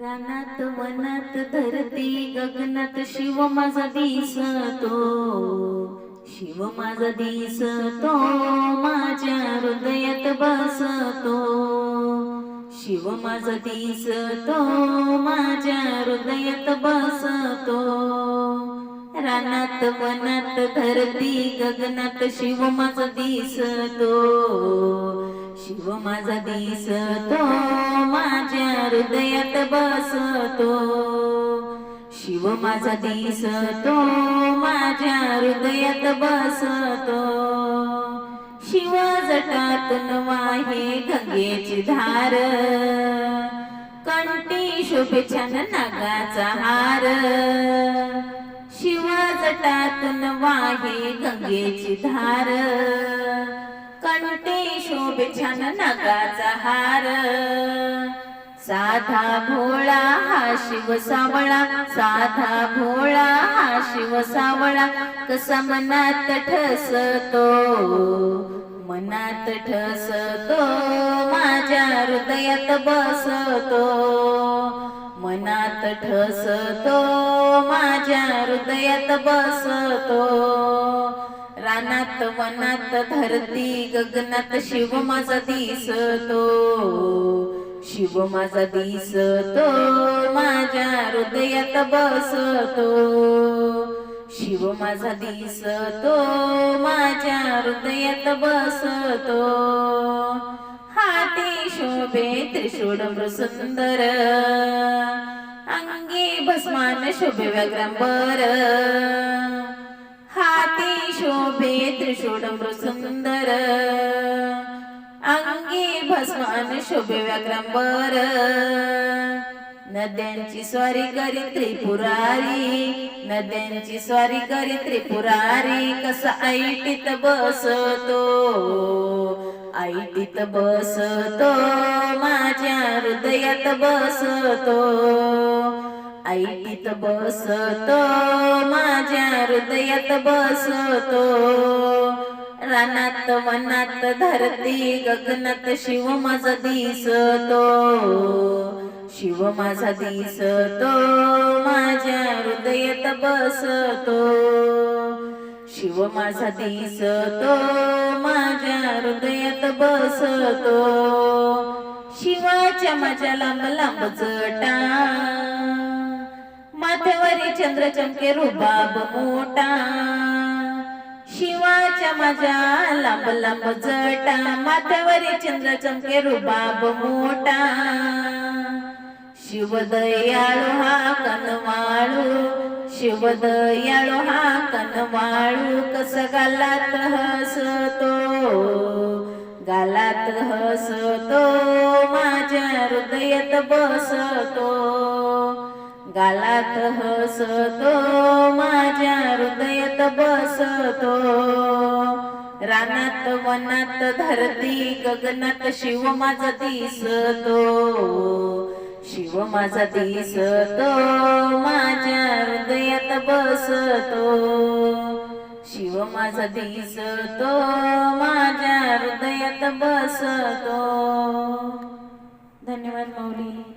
रानात वनात धरती गगनात शिव माझा दिसतो. शिव माझा दिसतो माझ्या हृदयात बसतो. शिव माझा दिसतो माझ्या हृदयात बसतो. रानात वनात धरती गगनात शिव माझा दिसतो. शिव माझा दिसतो. हृदयात बसतो. शिव माझा दिसतो माझ्या हृदयात बसतो. शिव जटातून वाहे गंगेची धार. कंटी शोभे छान नागाचा हार. शिव जटातून वाहे गंगेची धार. कंटी शोभे छान नागाचा हार. साधा भोळा हा शिव सावळा साधा भोळा हा शिव सावळा. कसा मनात ठसतो मनात ठसतो माझ्या हृदयात बसतो. मनात ठसतो माझ्या हृदयात बसतो. रानात वनात धरती गगनात शिव माझा दिसतो. शिव माझा दिसतो माझ्या हृदयात बसतो. शिव माझा दिसतो माझ्या हृदयात बसतो. हाती शोभे त्रिशूळ सुंदर अंगी भस्मान शोभे व्यग्रंबर. हाती शोभे त्रिशूळ सुंदर अंगी भस्म भस्मान शोभे व्याग्रांबर। नद्यांची स्वारी करी त्रिपुरारी नद्यांची स्वारी करी त्रिपुरारी कसा ऐटीत बसतो ऐटीत बसतो माझ्या हृदयात बसतो। ऐटीत बसतो माझ्या हृदयात बसतो। रानात वनात धरती गगनात शिव माझा दिसतो. शिव माझा दिसतो माझ्या हृदयात बसतो. शिव माझा दिसतो माझ्या हृदयात बसतो. शिवाच्या माझ्या लांब लांब जटा माथ्यावरी चंद्र चमके रुबाब मोठा. शिवाच्या माझ्या लांब लांब जटा माथ्यावरी चंद्र चमके रुबाब मोठा. शिवदयाळू हा कनवाळू शिवदयाळू हा कनवाळू कस गालात हसतो गालात हसतो माझ्या हृदयात बसतो. गालात हसतो माझ्या हृदयात बसतो. रानात वनात धरती गगनात शिव माझा दिसतो. शिव माझा दिसतो माझ्या हृदयात बसतो. शिव माझा दिसतो माझ्या हृदयात बसतो. धन्यवाद मौली.